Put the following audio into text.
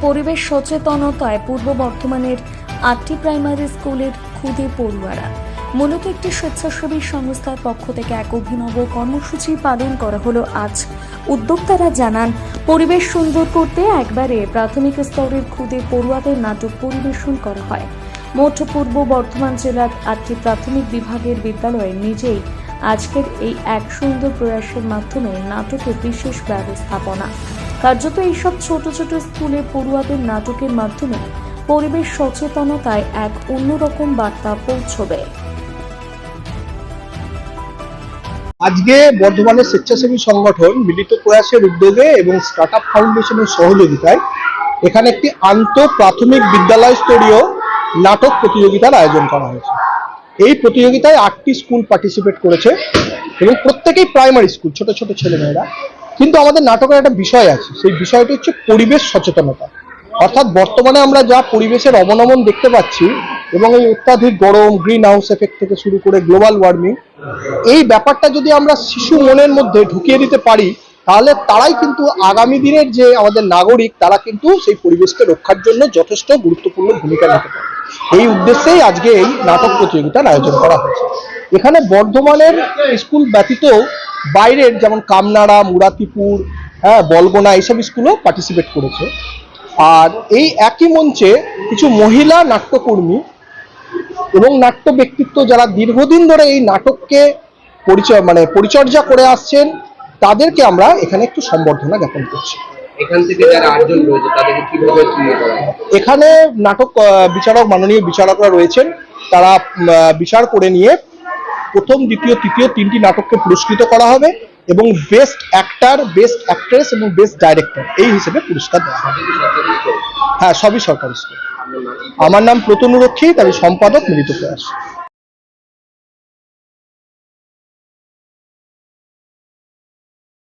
পরিবেশ সচেতনতায় পূর্ব বর্ধমানের আটটি প্রাইমারি স্কুলের খুদে পড়ুয়ারা। মূলত একটি স্বেচ্ছাসেবী সংস্থার পক্ষ থেকে এক অভিনব কর্মসূচি পালন করা হলো আজ। উদ্যোক্তারা জানান, পরিবেশ সুন্দর করতে একবারে প্রাথমিক স্তরের খুদে পড়ুয়াদের নাটক পরিবেশন করা হয়। মোট পূর্ব বর্ধমান জেলার আটটি প্রাথমিক বিভাগের বিদ্যালয়ে নিজেই আজকের এই এক সুন্দর প্রয়াসের মাধ্যমে নাটকের বিশেষ ব্যবস্থাপনা। কার্যত এইসব ছোট ছোট স্কুলে পড়ুয়াদের নাটকের মাধ্যমে পরিবেশ সচেতনতায় এক অন্যরকম বার্তা পৌঁছবে। আজকে বর্ধমানের স্বেচ্ছাসেবী সংগঠন মিলিত প্রয়াসের উদ্যোগে এবং স্টার্ট আপ ফাউন্ডেশনের সহযোগিতায় এখানে একটি আন্ত প্রাথমিক বিদ্যালয় স্তরীয় নাটক প্রতিযোগিতার আয়োজন করা হয়েছে। এই প্রতিযোগিতায় আটটি স্কুল পার্টিসিপেট করেছে এবং প্রত্যেকেই প্রাইমারি স্কুল ছোট ছোট ছেলেমেয়েরা। কিন্তু আমাদের নাটকের একটা বিষয় আছে, সেই বিষয়টি হচ্ছে পরিবেশ সচেতনতা। অর্থাৎ বর্তমানে আমরা যা পরিবেশের অবনমন দেখতে পাচ্ছি এবং এই অত্যাধিক গরম গ্রিন হাউস এফেক্ট থেকে শুরু করে গ্লোবাল ওয়ার্মিং এই ব্যাপারটা যদি আমরা শিশু মনের মধ্যে ঢুকিয়ে দিতে পারি, তাহলে তারাই কিন্তু আগামী দিনের যে আমাদের নাগরিক, তারা কিন্তু সেই পরিবেশকে রক্ষার জন্য যথেষ্ট গুরুত্বপূর্ণ ভূমিকা নিতে পারে। এই উদ্দেশ্যেই আজকে এই নাটক প্রতিযোগিতার আয়োজন করা হয়েছে। এখানে বর্ধমানের স্কুল ব্যতীত বাইরের যেমন কামনাড়া মুরাতিপুর হ্যাঁ বলগোনা এইসব স্কুলও পার্টিসিপেট করেছে। আর এই একই মঞ্চে কিছু মহিলা নাট্যকর্মী এবং নাট্য ব্যক্তিত্ব যারা দীর্ঘদিন ধরে এই নাটককে পরিচয় মানে পরিচর্যা করে আসছেন তাদেরকে আমরা এখানে একটু সম্বর্ধনা জ্ঞাপন করছি। এখান থেকে যারা আটজন রয়েছে তাদেরকে কীভাবে চিহ্নিত করা? এখানে নাটক বিচারক মাননীয় বিচারকরা রয়েছেন। তারা বিচার করে নিয়ে প্রথম, দ্বিতীয়, তৃতীয় তিনটি নাটককে পুরস্কৃত করা হবে এবং বেস্ট অ্যাক্টার বেস্ট অ্যাক্ট্রেস এবং বেস্ট ডাইরেক্টর এই হিসেবে পুরস্কার দেওয়া হবে? হ্যাঁ সবই সরকারি স্কুল আমার নাম প্রতনুরক্ষিত আমি সম্পাদক মিলিত প্রয়াস